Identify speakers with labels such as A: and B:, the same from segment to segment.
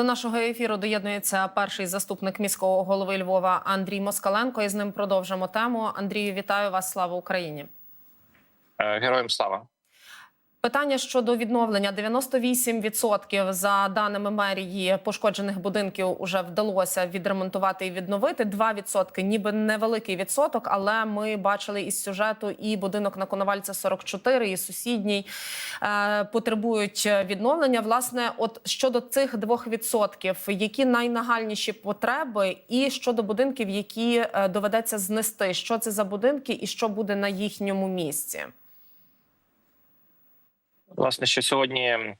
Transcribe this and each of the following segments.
A: До нашого ефіру доєднується перший заступник міського голови Львова Андрій Москаленко. І з ним продовжимо тему. Андрію, вітаю вас! Слава Україні!
B: Е, Героям слава.
A: Питання щодо відновлення 98% за даними мерії пошкоджених будинків уже вдалося відремонтувати і відновити. 2% ніби невеликий відсоток, але ми бачили із сюжету і будинок на Коновальця 44, і сусідній е, потребують відновлення. Власне, от щодо цих 2%, які найнагальніші потреби, і щодо будинків, які е, доведеться знести, що це за будинки і що буде на їхньому місці.
B: Власне, що сьогодні е,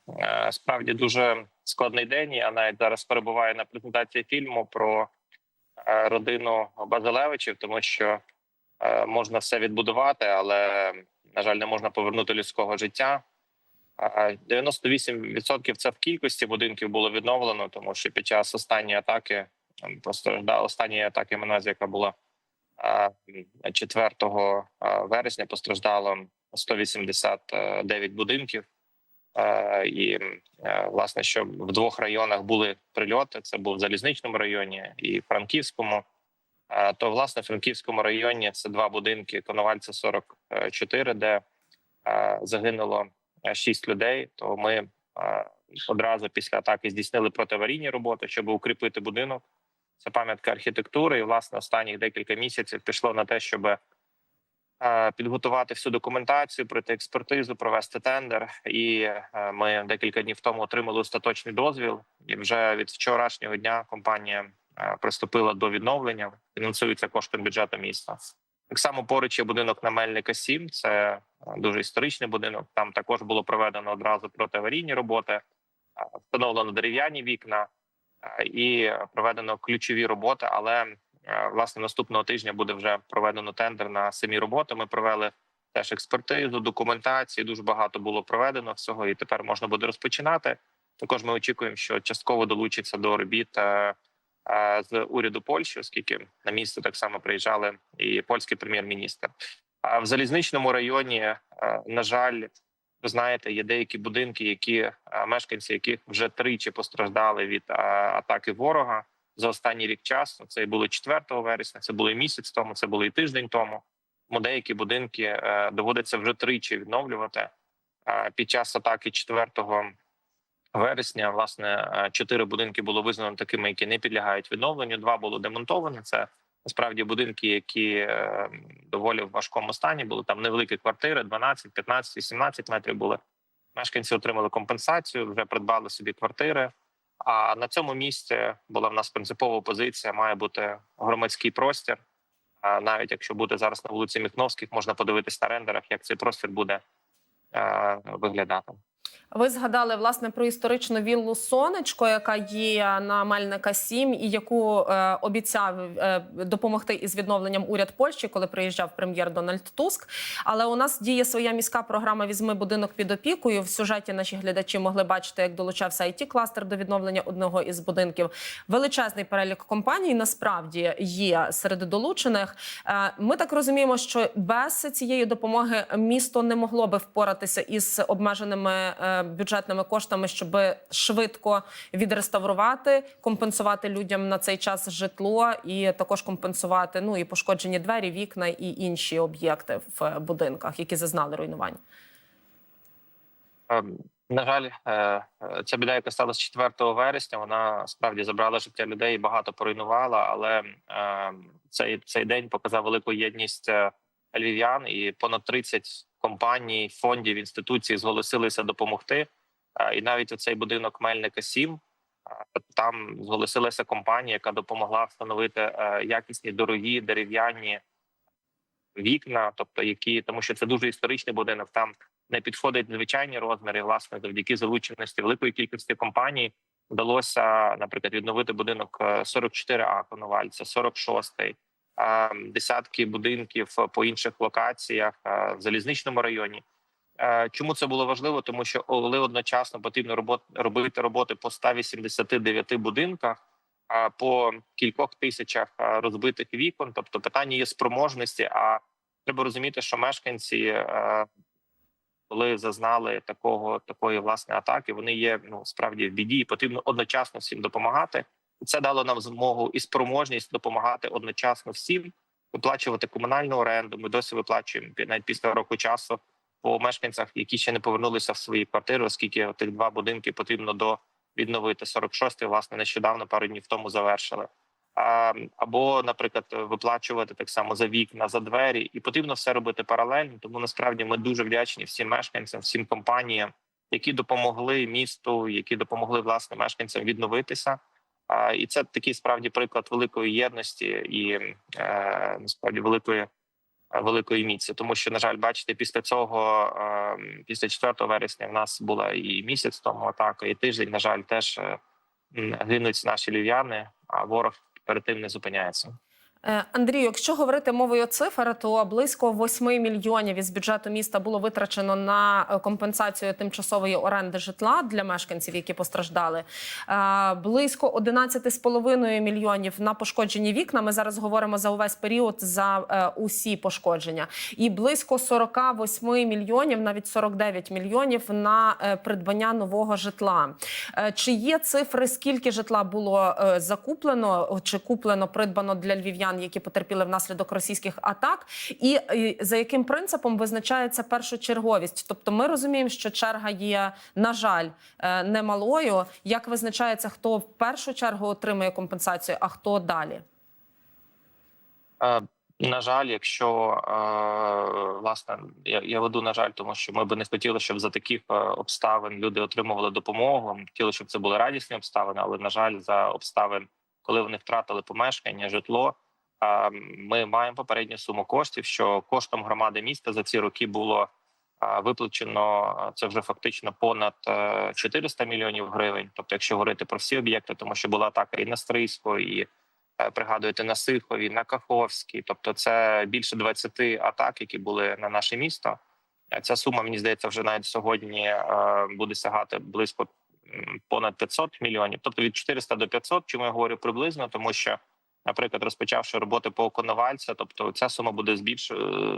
B: справді дуже складний день. Я навіть зараз перебуваю на презентації фільму про е, родину Базилевичів, тому що е, можна все відбудувати, але на жаль, не можна повернути людського життя. Е, 98% це в кількості будинків було відновлено, тому що під час останньої атаки ем, постраждала останньої атаки Меназі, яка була е, 4 е, вересня, постраждало 189 будинків. Е, І е, власне, що в двох районах були прильоти. Це був в залізничному районі і Франківському. Е, То власне в Франківському районі це два будинки Коновальця 44, де загинуло шість людей. То ми одразу після атаки здійснили протиаварійні роботи, щоб укріпити будинок. Це пам'ятка архітектури. І власне останніх декілька місяців пішло на те, щоб підготувати всю документацію, пройти експертизу, провести тендер. І е, ми декілька днів тому отримали остаточний дозвіл. І вже від вчорашнього дня компанія е, приступила до відновлення. Фінансується коштом бюджету міста. Так само поруч є будинок на Мельника 7. Це е, дуже історичний будинок. Там також було проведено одразу протиаварійні роботи, е, встановлено дерев'яні вікна е, і проведено ключові роботи. Але е, власне наступного тижня буде вже проведено тендер на самі роботи. Ми провели теж експертизу, документації. Дуже багато було проведено всього, і тепер можна буде розпочинати. Також ми очікуємо, що частково долучиться до робіт е, е, з уряду Польщі, оскільки на місце так само приїжджали і польський прем'єр-міністр. А в залізничному районі, е, на жаль, ви знаєте, є деякі будинки, які е, мешканці яких вже тричі постраждали від е, атаки ворога за останній рік часу. Це було 4 вересня, це було і місяць тому, це було і тиждень тому. Тому деякі будинки е, доводиться вже тричі відновлювати. Е, Під час атаки 4 вересня, власне, е, чотири будинки було визнано такими, які не підлягають відновленню. Два було демонтовано. Це насправді будинки, які доволі в важкому стані були там невеликі квартири, 12, 15, 18 метрів були. Мешканці отримали компенсацію, вже придбали собі квартири. А на цьому місці була в нас принципова позиція: має бути громадський простір. А навіть якщо буде зараз на вулиці Міхновських, можна подивитись на рендерах, як цей простір буде е, виглядати.
A: Ви згадали власне про історичну віллу Сонечко, яка є на Мельника 7 і яку е, обіцяв е, допомогти із відновленням уряд Польщі, коли приїжджав прем'єр Дональд Туск. Але у нас діє своя міська програма Візьми будинок під опікою. В сюжеті наші глядачі могли бачити, як долучався it кластер до відновлення одного із будинків. Величезний перелік компаній насправді є серед долучених. Е, Ми так розуміємо, що без цієї допомоги місто не могло би впоратися із обмеженими бюджетними коштами, щоб швидко відреставрувати, компенсувати людям на цей час житло і також компенсувати ну і пошкоджені двері, вікна і інші об'єкти в будинках, які зазнали руйнувань.
B: Ем, На жаль, е, е, ця біда, яка сталася 4 вересня, вона справді забрала життя людей, і багато поруйнувала. Але е, цей цей день показав велику єдність е, львів'ян, і понад 30 компаній, фондів, інституцій зголосилися допомогти. Е, І навіть у цей будинок Мельника 7 е, там зголосилася компанія, яка допомогла встановити е, якісні дорогі дерев'яні вікна, тобто які тому, що це дуже історичний будинок. Там не підходить звичайні розміри. Власне, завдяки залученості великої кількості компаній вдалося, наприклад, відновити будинок 44 а Коновальця, 46-й, е, десятки будинків по інших локаціях в залізничному районі. Чому це було важливо? Тому що коли одночасно потрібно робити роботи по 189 будинках, по кількох тисячах розбитих вікон. Тобто, питання є спроможності. А треба розуміти, що мешканці коли зазнали такого такої власне атаки, вони є ну справді в біді, і потрібно одночасно всім допомагати. Це дало нам змогу і спроможність допомагати одночасно всім, виплачувати комунальну оренду. Ми досі виплачуємо навіть після року часу по мешканцях, які ще не повернулися в свої квартири, оскільки тих два будинки потрібно до відновити. 46-й, власне, нещодавно пару днів тому завершили. Або, наприклад, виплачувати так само за вікна, за двері, і потрібно все робити паралельно. Тому насправді ми дуже вдячні всім мешканцям, всім компаніям, які допомогли місту, які допомогли власне мешканцям відновитися. І це такий справді приклад великої єдності і е, насправді великої е, великої міці. Тому що, на жаль, бачите, після цього, е, після 4 вересня, в нас була і місяць тому атака, і тиждень. На жаль, теж гинуть наші львів'яни, а ворог перед тим не зупиняється.
A: Е, Андрію, якщо говорити мовою цифр, то близько 8 мільйонів із бюджету міста було витрачено на е, компенсацію тимчасової оренди житла для мешканців, які постраждали. Е, Близько 11,5 мільйонів на пошкоджені вікна. Ми зараз говоримо за увесь період за усі пошкодження, і близько 48 мільйонів, навіть 49 мільйонів на придбання нового житла. Чи є цифри, скільки житла було закуплено чи куплено, придбано для львів'ян, які потерпіли внаслідок російських атак? І за яким принципом визначається першочерговість? Тобто, ми розуміємо, що черга є, на жаль, е, немалою. Як визначається, хто в першу чергу отримує компенсацію, а хто далі?
B: Е, На жаль, якщо е, власне я, веду на жаль, тому що ми би не хотіли, щоб за таких обставин люди отримували допомогу. Ми хотіли, щоб це були радісні обставини, але на жаль, за обставин, коли вони втратили помешкання, житло. Е, Ми маємо попередню суму коштів, що коштом громади міста за ці роки було е, виплачено е, це вже фактично понад е, 400 мільйонів гривень. Тобто, якщо говорити про всі об'єкти, тому що була атака і на Стрийську, і е, пригадуєте на Сихові, на Каховській. Тобто, це більше 20 атак, які були на наше місто. Е, Ця сума, мені здається, вже навіть сьогодні е, буде сягати близько понад 500 мільйонів. Тобто від 400 до 500, Чому я говорю приблизно, тому що, наприклад, розпочавши роботи по Коновальця, тобто ця сума буде е,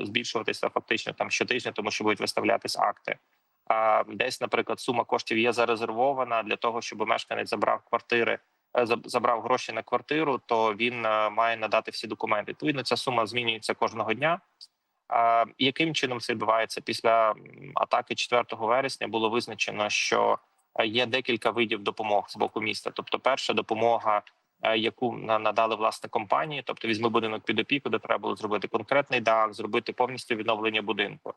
B: збільшуватися фактично там щотижня, тому що будуть виставлятись акти. А десь, наприклад, сума коштів є зарезервована для того, щоб мешканець забрав квартири е, забрав гроші на квартиру, то він е, має надати всі документи. Відповідно, ця сума змінюється кожного дня. А, Яким чином це відбувається після атаки 4 вересня? Було визначено, що є декілька видів допомог з боку міста. Тобто, перша допомога, яку на- надали власне компанії, тобто візьми будинок під опіку, де треба було зробити конкретний дах, зробити повністю відновлення будинку.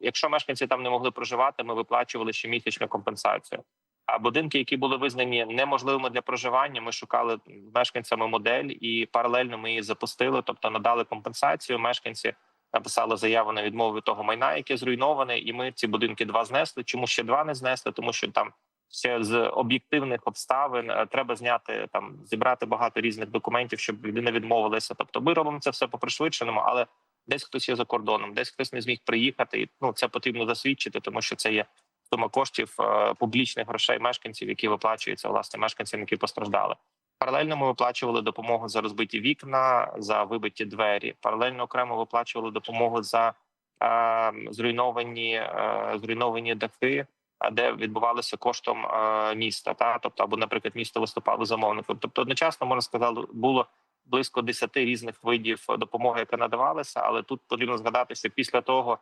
B: Якщо мешканці там не могли проживати, ми виплачували щомісячну компенсацію. А будинки, які були визнані неможливими для проживання, ми шукали мешканцями модель і паралельно ми її запустили, тобто надали компенсацію. Мешканці написали заяву на відмову від того майна, яке зруйноване, і ми ці будинки два знесли. Чому ще два не знесли? Тому що там ще з об'єктивних обставин е, треба зняти там, зібрати багато різних документів, щоб людина відмовилася. Тобто, ми робимо це все по пришвидшеному, але десь хтось є за кордоном, десь хтось не зміг приїхати. І ну це потрібно засвідчити, тому що це є сума коштів е, публічних грошей мешканців, які виплачуються власне мешканцям, які постраждали. Паралельно ми виплачували допомогу за розбиті вікна, за вибиті двері. Паралельно окремо виплачували допомогу за е, зруйновані, е, зруйновані дахи, де відбувалося коштом е, міста. Та тобто, або, наприклад, місто виступало замовником. Тобто, одночасно можна сказати, було близько 10 різних видів допомоги, яка надавалася. Але тут потрібно згадати, що після того.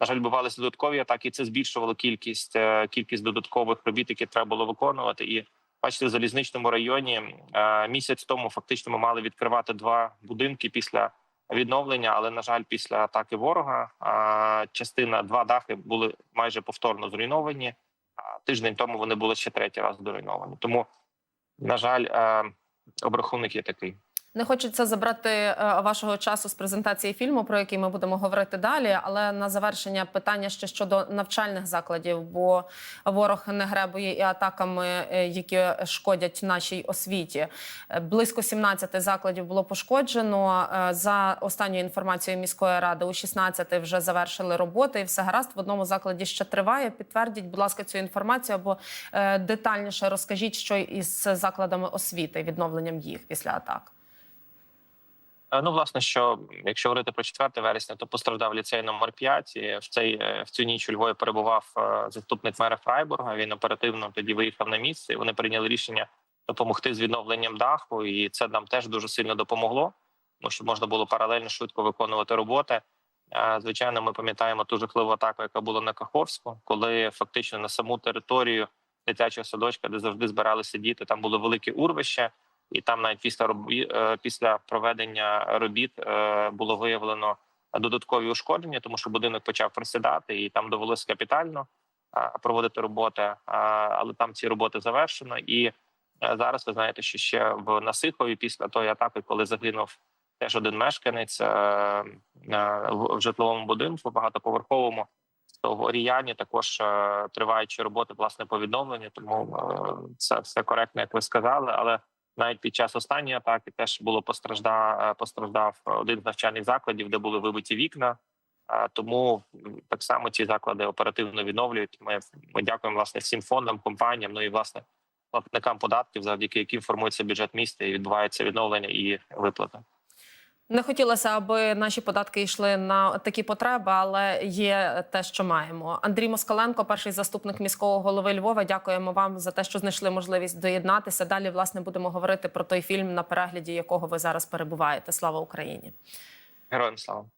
B: На жаль, бувалися додаткові атаки. і Це збільшувало кількість е, кількість додаткових робіт, які треба було виконувати. І бачите, в залізничному районі е, місяць тому фактично ми мали відкривати два будинки після відновлення. Але на жаль, після атаки ворога частина два дахи були майже повторно зруйновані. А тиждень тому вони були ще третій раз зруйновані. Тому, на жаль, е, обрахунок є такий.
A: Не хочеться забрати е, вашого часу з презентації фільму, про який ми будемо говорити далі. Але на завершення питання ще щодо навчальних закладів, бо ворог не гребує і атаками, е, які шкодять нашій освіті. Е, Близько 17 закладів було пошкоджено. За останньою інформацією міської ради, у 16 вже завершили роботи, і все гаразд. В одному закладі ще триває. Підтвердіть, будь ласка, цю інформацію або детальніше розкажіть, що із закладами освіти, відновленням їх після атак.
B: Е, Ну, власне, що якщо говорити про 4 вересня, то постраждав ліцей номер 5. І в цей е, в цю ніч у Львові перебував е, заступник мера Фрайбурга. Він оперативно тоді виїхав на місце. і Вони прийняли рішення допомогти з відновленням даху, і це нам теж дуже сильно допомогло. Тому що можна було паралельно швидко виконувати роботи. Звичайно, ми пам'ятаємо ту жахливу атаку, яка була на Каховську, коли фактично на саму територію дитячого садочка, де завжди збиралися діти, там було велике урвище, і там навіть після робі, е, після проведення робіт е, було виявлено додаткові ушкодження, тому що будинок почав просідати, і там довелося капітально проводити роботи. Але там ці роботи завершено. І е, зараз ви знаєте, що ще в Насихові після тої атаки, коли загинув теж один мешканець в житловому будинку багатоповерховому. То в Оріяні також триваючі роботи власне по відновленню, тому це все коректно, як ви сказали. Але навіть під час останньої атаки теж було постраждав, е, постраждав один з навчальних закладів, де були вибиті вікна. Е, Тому так само ці заклади оперативно відновлюють. Ми, ми дякуємо власне всім фондам, компаніям, ну і власне платникам податків, завдяки яким формується бюджет міста і відбувається відновлення і виплата.
A: Не хотілося, аби наші податки йшли на такі потреби, але є те, що маємо. Андрій Москаленко, перший заступник міського голови Львова. Дякуємо вам за те, що знайшли можливість доєднатися. Далі власне будемо говорити про той фільм, на перегляді якого ви зараз перебуваєте. Слава Україні!
B: Героям слава!